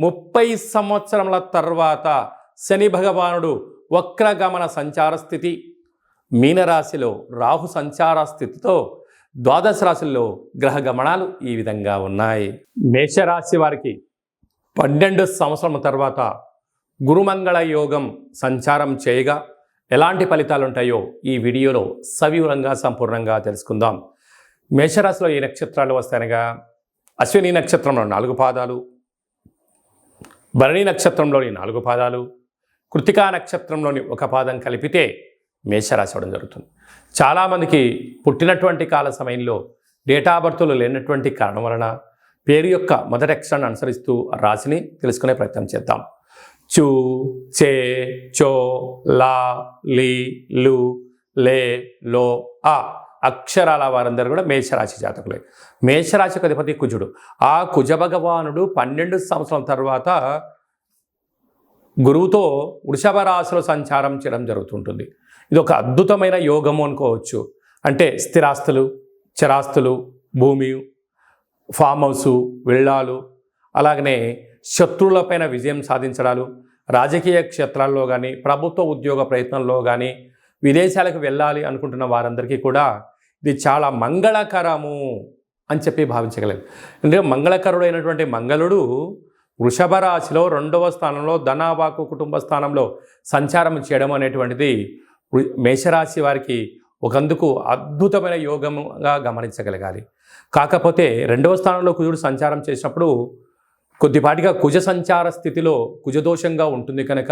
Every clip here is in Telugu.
ముప్పై సంవత్సరముల తర్వాత శని భగవానుడు వక్రగమన సంచార స్థితి. మీనరాశిలో రాహు సంచార స్థితితో ద్వాదశ రాశుల్లో గ్రహ గమనాలు ఈ విధంగా ఉన్నాయి. మేషరాశి వారికి పన్నెండు సంవత్సరం తర్వాత గురుమంగళ యోగం సంచారం చేయగా ఎలాంటి ఫలితాలు ఉంటాయో ఈ వీడియోలో సవివరంగా సంపూర్ణంగా తెలుసుకుందాం. మేషరాశిలో ఏ నక్షత్రాలు వస్తాయనగా? అశ్విని నక్షత్రంలో నాలుగు పాదాలు భరణి నక్షత్రంలోని నాలుగు పాదాలు కృతికా నక్షత్రంలోని ఒక పాదం కలిపితే మేషరాశి అవడం జరుగుతుంది. చాలామందికి పుట్టినటువంటి కాల సమయంలో డేటా బర్త్లు లేనటువంటి కారణం వలన పేరు యొక్క మొదటి అక్షరాన్ని అనుసరిస్తూ రాశిని తెలుసుకునే ప్రయత్నం చేద్దాం. చూ చే చో లా లీ లు లే లో ఆ. అక్షరాల వారందరూ కూడా మేషరాశి జాతకులే. మేషరాశికి అధిపతి కుజుడు. ఆ కుజ భగవానుడు పన్నెండు సంవత్సరాల తర్వాత గురువుతో వృషభ రాశిలో సంచారం చేయడం జరుగుతుంటుంది. ఇది ఒక అద్భుతమైన యోగము అనుకోవచ్చు. అంటే స్థిరాస్తులు చరాస్తులు భూమి ఫామ్ హౌసు వెళ్ళాలు అలాగనే శత్రువులపైన విజయం సాధించడాలు రాజకీయ క్షేత్రాల్లో కానీ ప్రభుత్వ ఉద్యోగ ప్రయత్నంలో కానీ విదేశాలకు వెళ్ళాలి అనుకుంటున్న వారందరికీ కూడా ఇది చాలా మంగళకరము అని చెప్పి భావించగలరు ఎందుకంటే మంగళకరుడైనటువంటి మంగళుడు వృషభ రాశిలో రెండవ స్థానంలో ధనావాకు కుటుంబ స్థానంలో సంచారం చేయడం అనేటువంటిది మేషరాశి వారికి ఒకందుకు అద్భుతమైన యోగముగా గమనించగలగాలి. కాకపోతే రెండవ స్థానంలో కుజుడు సంచారం చేసినప్పుడు కొద్దిపాటిగా కుజ సంచార స్థితిలో కుజదోషంగా ఉంటుంది కనుక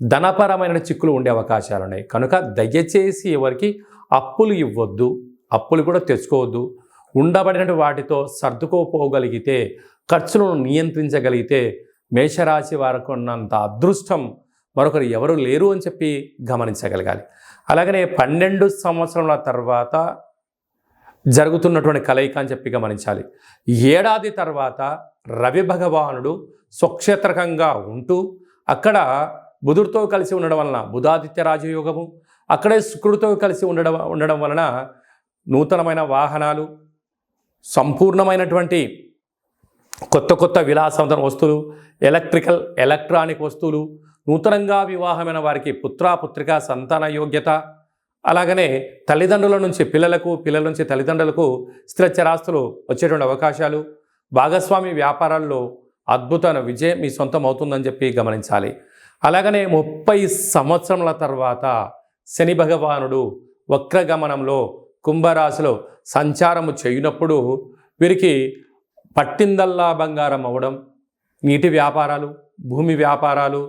ధనపరమైన చిక్కులు ఉండే అవకాశాలు ఉన్నాయి కనుక దయచేసి ఎవరికి అప్పులు ఇవ్వద్దు. అప్పులు కూడా తెచ్చుకోవద్దు. ఉండబడిన వాటితో సర్దుకోపోగలిగితే ఖర్చులను నియంత్రించగలిగితే మేషరాశి వారికి ఉన్నంత అదృష్టం మరొకరు ఎవరు లేరు అని చెప్పి గమనించగలగాలి. అలాగనే పన్నెండు సంవత్సరాల తర్వాత జరుగుతున్నటువంటి కలయిక అని చెప్పి గమనించాలి. ఏడాది తర్వాత రవి భగవానుడు స్వక్షేత్రకంగా ఉంటూ అక్కడ బుధుడితో కలిసి ఉండడం వలన బుధాదిత్య రాజయోగము అక్కడే శుక్రుడితో కలిసి ఉండడం ఉండడం వలన నూతనమైన వాహనాలు సంపూర్ణమైనటువంటి కొత్త కొత్త విలాసవంతమైన వస్తువులు ఎలక్ట్రికల్ ఎలక్ట్రానిక్ వస్తువులు నూతనంగా వివాహమైన వారికి పుత్రాపుత్రిక సంతాన యోగ్యత అలాగనే తల్లిదండ్రుల నుంచి పిల్లలకు పిల్లల నుంచి తల్లిదండ్రులకు స్థిరచరాస్తులు వచ్చేటువంటి అవకాశాలు భాగస్వామి వ్యాపారాల్లో అద్భుతమైన విజయం మీ సొంతం అవుతుందని చెప్పి గమనించాలి. అలాగనే ముప్పై సంవత్సరముల తర్వాత శని భగవానుడు వక్రగమనంలో కుంభరాశిలో సంచారము చేయనప్పుడు వీరికి పట్టిందల్లా బంగారం అవ్వడం నీటి వ్యాపారాలు భూమి వ్యాపారాలు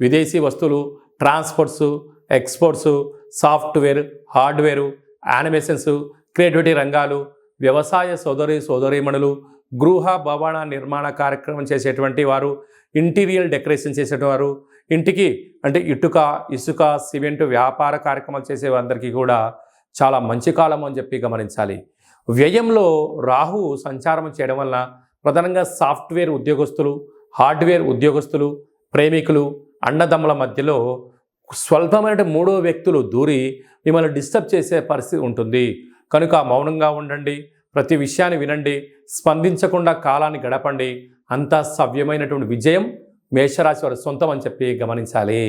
విదేశీ వస్తువులు transports exports software hardware animations creativity రంగాలు వ్యవసాయ సోదరి సోదరీమణులు గృహ భవన నిర్మాణ కార్యక్రమం చేసేటువంటి వారు ఇంటీరియర్ డెకరేషన్ చేసేవారు ఇంటికి అంటే ఇటుక ఇసుక సిమెంట్ వ్యాపార కార్యక్రమాలు చేసే అందరికీ కూడా చాలా మంచి కాలం అని చెప్పి గమనించాలి. వ్యయంలో రాహు సంచారం చేయడం వలన ప్రధానంగా సాఫ్ట్వేర్ ఉద్యోగస్తులు హార్డ్వేర్ ఉద్యోగస్తులు ప్రేమికులు అన్నదమ్ముల మధ్యలో స్వల్పమైన మూడో వ్యక్తులు దూరి మిమ్మల్ని డిస్టర్బ్ చేసే పరిస్థితి ఉంటుంది. కనుక మౌనంగా ఉండండి ప్రతి విషయాన్ని వినండి స్పందించకుండా కాలాన్ని గడపండి. అంతా సవ్యమైనటువంటి విజయం మేషరాశి వారి సొంతం అని చెప్పి గమనించాలి.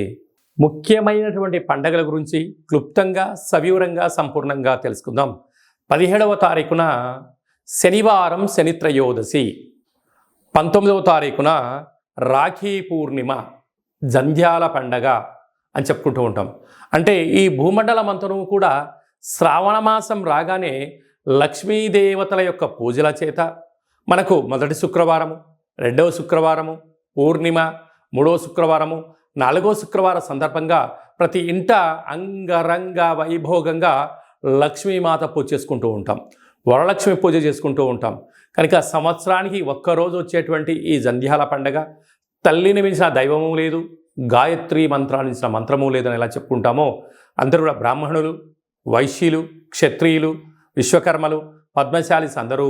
ముఖ్యమైనటువంటి పండగల గురించి క్లుప్తంగా సవివరంగా సంపూర్ణంగా తెలుసుకుందాం. పదిహేడవ తారీఖున శనివారం శనిత్రయోదశి. పంతొమ్మిదవ తారీఖున రాఖీ పూర్ణిమ జంధ్యాల పండగ అని చెప్పుకుంటూ ఉంటాం. అంటే ఈ భూమండలం అంతను కూడా శ్రావణ మాసం రాగానే లక్ష్మీదేవతల యొక్క పూజల చేత మనకు మొదటి శుక్రవారము రెండవ శుక్రవారము పూర్ణిమ మూడవ శుక్రవారము నాలుగో శుక్రవారం సందర్భంగా ప్రతి ఇంట అంగరంగ వైభోగంగా లక్ష్మీమాత పూజ చేసుకుంటూ ఉంటాం. వరలక్ష్మి పూజ చేసుకుంటూ ఉంటాం. కనుక సంవత్సరానికి ఒక్కరోజు వచ్చేటువంటి ఈ జంధ్యాల పండగ తల్లిని మించిన దైవము లేదు గాయత్రి మంత్రాన్ని మించిన మంత్రము లేదని ఎలా చెప్పుకుంటామో అందరూ కూడా బ్రాహ్మణులు వైశ్యులు క్షత్రియులు విశ్వకర్మలు పద్మశాలిస్ అందరూ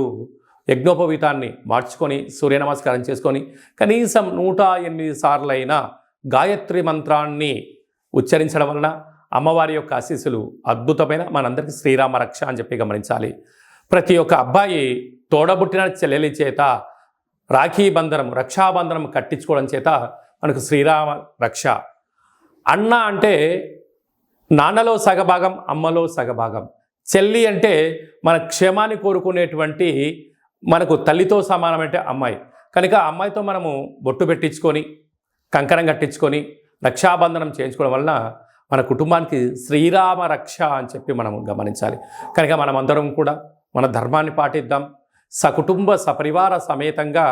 యజ్ఞోపవీతాన్ని మార్చుకొని సూర్య నమస్కారం చేసుకొని కనీసం నూట ఎనిమిది సార్లైనా గాయత్రి మంత్రాన్ని ఉచ్చరించడం వలన అమ్మవారి యొక్క ఆశీస్సులు అద్భుతమైన మనందరికీ శ్రీరామ రక్ష అని చెప్పి గమనించాలి. ప్రతి ఒక్క అబ్బాయి తోడబుట్టిన చెల్లెలి చేత రాఖీ బంధనం రక్షాబంధనం కట్టించుకోవడం చేత మనకు శ్రీరామ రక్ష. అన్న అంటే నాన్నలో సగభాగం అమ్మలో సగభాగం. చెల్లి అంటే మన క్షేమాన్ని కోరుకునేటువంటి మనకు తల్లితో సమానమంటే అమ్మాయి. కనుక అమ్మాయితో మనము బొట్టు పెట్టించుకొని కంకణం కట్టించుకొని రక్షాబంధనం చేయించుకోవడం వలన మన కుటుంబానికి శ్రీరామ రక్ష అని చెప్పి మనం గమనించాలి. కనుక మనమందరం కూడా మన ధర్మాన్ని పాటిద్దాం. సకుటుంబ సపరివార సమేతంగా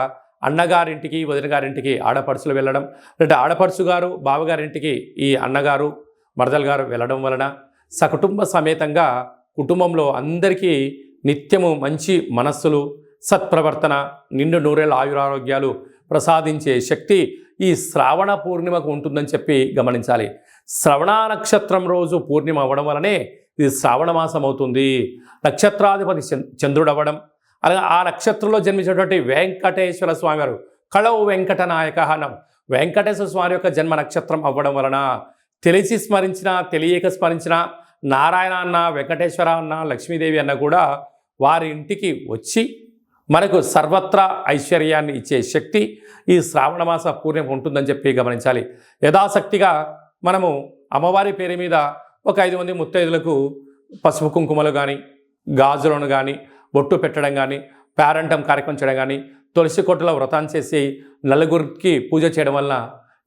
అన్నగారింటికి వదినగారింటికి ఆడపడుచులు వెళ్ళడం లేదా ఆడపడుచు గారు బావగారింటికి ఈ అన్నగారు మరదలు గారు వెళ్ళడం వలన సకుటుంబ సమేతంగా కుటుంబంలో అందరికీ నిత్యము మంచి మనస్సులు సత్ప్రవర్తన నిండు నూరేళ్ళ ఆయురారోగ్యాలు ప్రసాదించే శక్తి ఈ శ్రావణ పూర్ణిమకు ఉంటుందని చెప్పి గమనించాలి. శ్రవణ నక్షత్రం రోజు పూర్ణిమ అవ్వడం వలనే ఇది శ్రావణ మాసం అవుతుంది. నక్షత్రాధిపతి చంద్రుడు అవ్వడం అలాగే ఆ నక్షత్రంలో జన్మించినటువంటి వెంకటేశ్వర స్వామి వారు కళవు వెంకట నాయక అనం వెంకటేశ్వర స్వామి యొక్క జన్మ నక్షత్రం అవ్వడం వలన తెలిసి స్మరించిన తెలియక స్మరించిన నారాయణ అన్న వెంకటేశ్వర అన్న లక్ష్మీదేవి అన్న కూడా వారి ఇంటికి వచ్చి మనకు సర్వత్రా ఐశ్వర్యాన్ని ఇచ్చే శక్తి ఈ శ్రావణమాస పూర్ణిమ ఉంటుందని చెప్పి గమనించాలి. యథాశక్తిగా మనము అమ్మవారి పేరు మీద ఒక ఐదు మంది ముత్తైదులకు పసుపు కుంకుమలు కానీ గాజులను కానీ బొట్టు పెట్టడం కానీ పేరంటం కార్యక్రమం చేయడం కానీ తులసి కొట్టులో వ్రతం చేసి నలుగురికి పూజ చేయడం వలన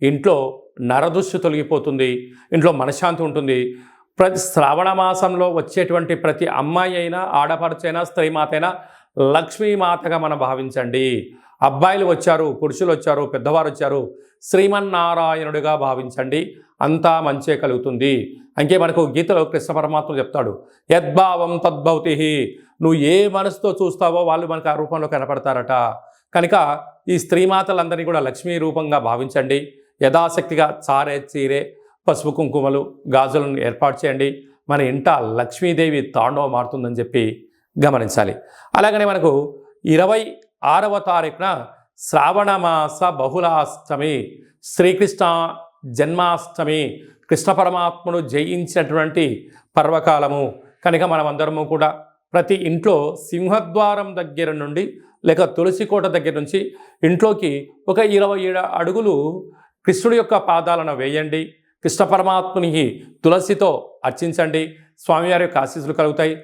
ఇంట్లో నరదృష్టి తొలగిపోతుంది ఇంట్లో మనశ్శాంతి ఉంటుంది. ప్రతి శ్రావణ మాసంలో వచ్చేటువంటి ప్రతి అమ్మాయి అయినా ఆడపడుచైనా స్త్రీమాతైనా అయినా లక్ష్మీమాతగా మనం భావించండి. అబ్బాయిలు వచ్చారు పురుషులు వచ్చారు పెద్దవారు వచ్చారు శ్రీమన్నారాయణుడిగా భావించండి. అంతా మంచే కలుగుతుంది. అంకే మనకు గీతలో కృష్ణ పరమాత్మ చెప్తాడు. యద్భావం తద్భవతి నువ్వు ఏ మనసుతో చూస్తావో వాళ్ళు మనకు ఆ రూపంలో కనపడతారట. కనుక ఈ స్త్రీమాతలందరినీ కూడా లక్ష్మీ రూపంగా భావించండి. యథాశక్తిగా చారే చీరే పసుపు కుంకుమలు గాజులను ఏర్పాటు చేయండి. మన ఇంట లక్ష్మీదేవి తాండవ మారుతుందని చెప్పి గమనించాలి. అలాగనే మనకు ఇరవై ఆరవ తారీఖున శ్రావణమాస బహుళాష్టమి శ్రీకృష్ణ జన్మాష్టమి కృష్ణ పరమాత్మను జయించినటువంటి పర్వకాలము. కనుక మనమందరము కూడా ప్రతి ఇంట్లో సింహద్వారం దగ్గర నుండి లేక తులసి కోట దగ్గర నుంచి ఇంట్లోకి ఒక ఇరవై ఏడు అడుగులు కృష్ణుడి యొక్క పాదాలను వేయండి. కృష్ణ పరమాత్మునికి తులసితో అర్చించండి. స్వామివారి యొక్క ఆశీస్సులు కలుగుతాయి.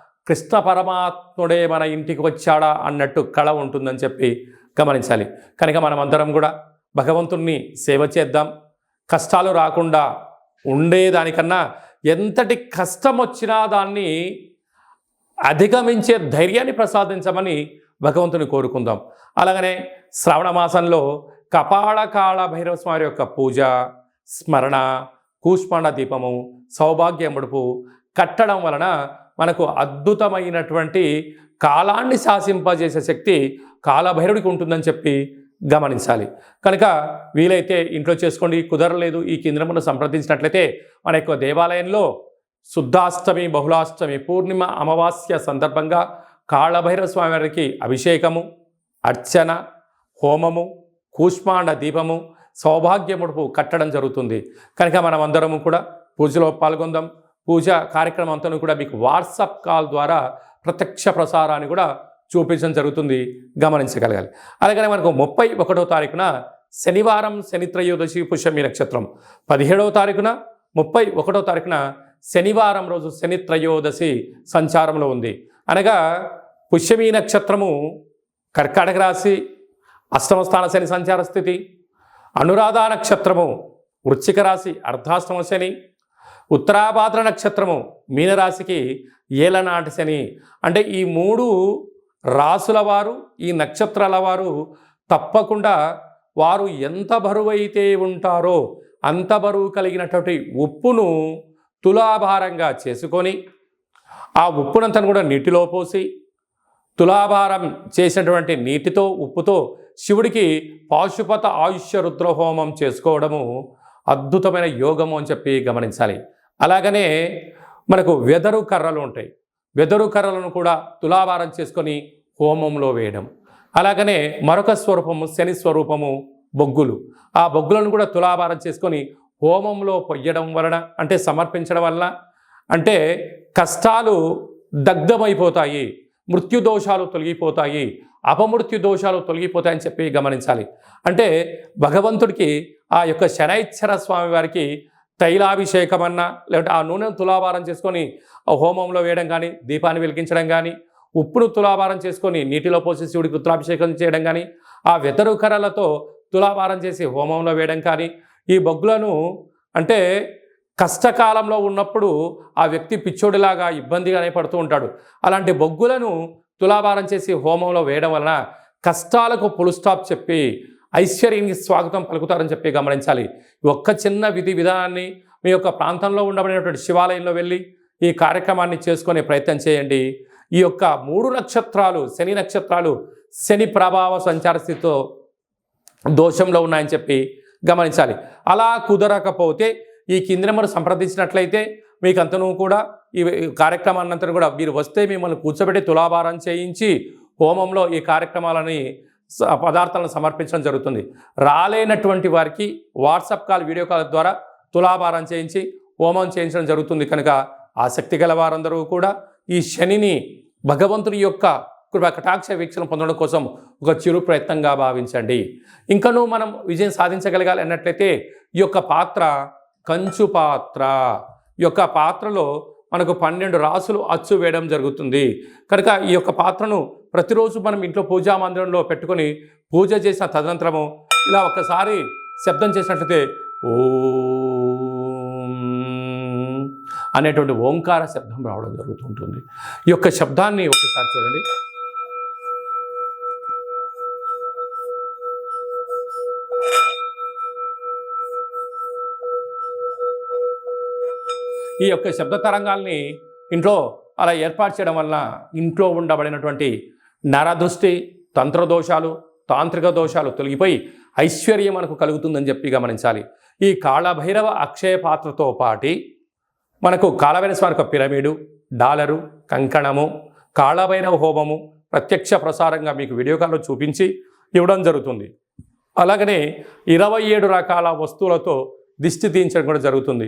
కృష్ణ పరమాత్ముడే మన ఇంటికి వచ్చాడా అన్నట్టు కళ ఉంటుందని చెప్పి గమనించాలి. కనుక మనమందరం కూడా భగవంతుణ్ణి సేవ చేద్దాం. కష్టాలు రాకుండా ఉండేదానికన్నా ఎంతటి కష్టం వచ్చినా దాన్ని అధిగమించే ధైర్యాన్ని ప్రసాదించమని భగవంతుని కోరుకుందాం. అలాగనే శ్రావణ మాసంలో కపాళకాళ భైరవ స్వామి యొక్క పూజ స్మరణ కూష్మాండ దీపము సౌభాగ్య ముడుపు కట్టడం వలన మనకు అద్భుతమైనటువంటి కాలాన్ని శాసింపజేసే శక్తి కాలభైరుడికి ఉంటుందని చెప్పి గమనించాలి. కనుక వీలైతే ఇంట్లో చేసుకోండి కుదరలేదు ఈ కేంద్రమును సంప్రదించినట్లయితే మన యొక్క దేవాలయంలో శుద్ధాష్టమి బహుళాష్టమి పూర్ణిమ అమావాస్య సందర్భంగా కాళభైరవ స్వామి వారికి అభిషేకము అర్చన హోమము కూష్మాండ దీపము సౌభాగ్యముడుపు కట్టడం జరుగుతుంది. కనుక మనం అందరము కూడా పూజలో పాల్గొందాం. పూజ కార్యక్రమం అంతా కూడా మీకు వాట్సాప్ కాల్ ద్వారా ప్రత్యక్ష ప్రసారాన్ని కూడా చూపించడం జరుగుతుంది. గమనించగలగాలి. అలాగనే మనకు ముప్పై ఒకటో తారీఖున శనివారం శని త్రయోదశి పుష్యమి నక్షత్రం. పదిహేడవ తారీఖున ముప్పై ఒకటో తారీఖున శనివారం రోజు శని త్రయోదశి సంచారంలో ఉంది. అనగా పుష్యమి నక్షత్రము కర్కాటక రాశి అష్టమస్థాన శని సంచార స్థితి అనురాధ నక్షత్రము వృశ్చిక రాశి అర్ధాష్టమ శని ఉత్తరాభాద్ర నక్షత్రము మీనరాశికి ఏలనాటి శని. అంటే ఈ మూడు రాసుల వారు ఈ నక్షత్రాల వారు తప్పకుండా వారు ఎంత బరువైతే ఉంటారో అంత బరువు కలిగినటువంటి ఉప్పును తులాభారంగా చేసుకొని ఆ ఉప్పునంతను కూడా నీటిలో పోసి తులాభారం చేసినటువంటి నీటితో ఉప్పుతో శివుడికి పాశుపత ఆయుష్య రుద్రహోమం చేసుకోవడము అద్భుతమైన యోగము అని చెప్పి గమనించాలి. అలాగనే మనకు వెదరు కర్రలు ఉంటాయి. వెదరు కర్రలను కూడా తులాభారం చేసుకొని హోమంలో వేయడం. అలాగనే మరొక స్వరూపము శని స్వరూపము బొగ్గులు. ఆ బొగ్గులను కూడా తులాభారం చేసుకొని హోమంలో పొయ్యడం వలన అంటే సమర్పించడం వలన అంటే కష్టాలు దగ్ధమైపోతాయి. మృత్యు దోషాలు తొలగిపోతాయి. అపమృత్యు దోషాలు తొలగిపోతాయని చెప్పి గమనించాలి. అంటే భగవంతుడికి ఆ యొక్క శనైశ్వర స్వామి వారికి తైలాభిషేకం అన్నా లేదంటే ఆ నూనెను తులాభారం చేసుకొని ఆ హోమంలో వేయడం కానీ దీపాన్ని వెలిగించడం కానీ ఉప్పును తులాభారం చేసుకొని నీటిలో పోసి శివుడికి రుద్రాభిషేకం చేయడం కానీ ఆ వెతరు కర్రలతో తులాభారం చేసి హోమంలో వేయడం కానీ ఈ బొగ్గులను అంటే కష్టకాలంలో ఉన్నప్పుడు ఆ వ్యక్తి పిచ్చోడిలాగా ఇబ్బందిగానే పడుతూ ఉంటాడు. అలాంటి బొగ్గులను తులాభారం చేసి హోమంలో వేయడం వలన కష్టాలకు పులుస్టాప్ చెప్పి ఐశ్వర్యానికి స్వాగతం పలుకుతారని చెప్పి గమనించాలి. ఒక్క చిన్న విధి విధానాన్ని మీ యొక్క ప్రాంతంలో ఉండబడినటువంటి శివాలయంలో వెళ్ళి ఈ కార్యక్రమాన్ని చేసుకునే ప్రయత్నం చేయండి. ఈ యొక్క మూడు నక్షత్రాలు శని నక్షత్రాలు శని ప్రభావ సంచార స్థితితో దోషంలో ఉన్నాయని చెప్పి గమనించాలి. అలా కుదరకపోతే ఈ కింద నెంబర్ సంప్రదించినట్లయితే మీకు అంతను కూడా ఈ కార్యక్రమాన్నంతరం కూడా మీరు వస్తే మిమ్మల్ని కూర్చోబెట్టి తులాభారం చేయించి హోమంలో ఈ కార్యక్రమాలని పదార్థాలను సమర్పించడం జరుగుతుంది. రాలేనటువంటి వారికి వాట్సాప్ కాల్ వీడియో కాల్ ద్వారా తులాభారం చేయించి హోమం చేయించడం జరుగుతుంది కనుక ఆసక్తి గల వారందరూ కూడా ఈ శనిని భగవంతుని యొక్క కృప కటాక్ష వీక్షణ పొందడం కోసం ఒక చిరు ప్రయత్నంగా భావించండి. ఇంకనూ మనం విజయం సాధించగలగాలి అన్నట్లయితే ఈ యొక్క పాత్ర కంచు పాత్ర. ఈ యొక్క పాత్రలో మనకు పన్నెండు రాసులు అచ్చు వేయడం జరుగుతుంది. కనుక ఈ యొక్క పాత్రను ప్రతిరోజు మనం ఇంట్లో పూజా మందిరంలో పెట్టుకొని పూజ చేసిన తదనంతరము ఇలా ఒక్కసారి శబ్దం చేసినట్లయితే ఓ అనేటువంటి ఓంకార శబ్దం రావడం జరుగుతుంటుంది. ఈ యొక్క శబ్దాన్ని ఒకసారి చూడండి. ఈ యొక్క శబ్ద తరంగాల్ని ఇంట్లో అలా ఏర్పాటు చేయడం వలన ఇంట్లో ఉండబడినటువంటి నరదృష్టి తంత్రదోషాలు తాంత్రిక దోషాలు తొలగిపోయి ఐశ్వర్యం మనకు కలుగుతుందని చెప్పి గమనించాలి. ఈ కాళభైరవ అక్షయ పాత్రతో పాటి మనకు కాళభైరవ స్వామి యొక్క పిరమిడు డాలరు కంకణము కాళభైరవ హోమము ప్రత్యక్ష ప్రసారంగా మీకు వీడియో కాల్లో చూపించి ఇవ్వడం జరుగుతుంది. అలాగనే ఇరవై ఏడు రకాల వస్తువులతో దిష్టి తీయించడం కూడా జరుగుతుంది.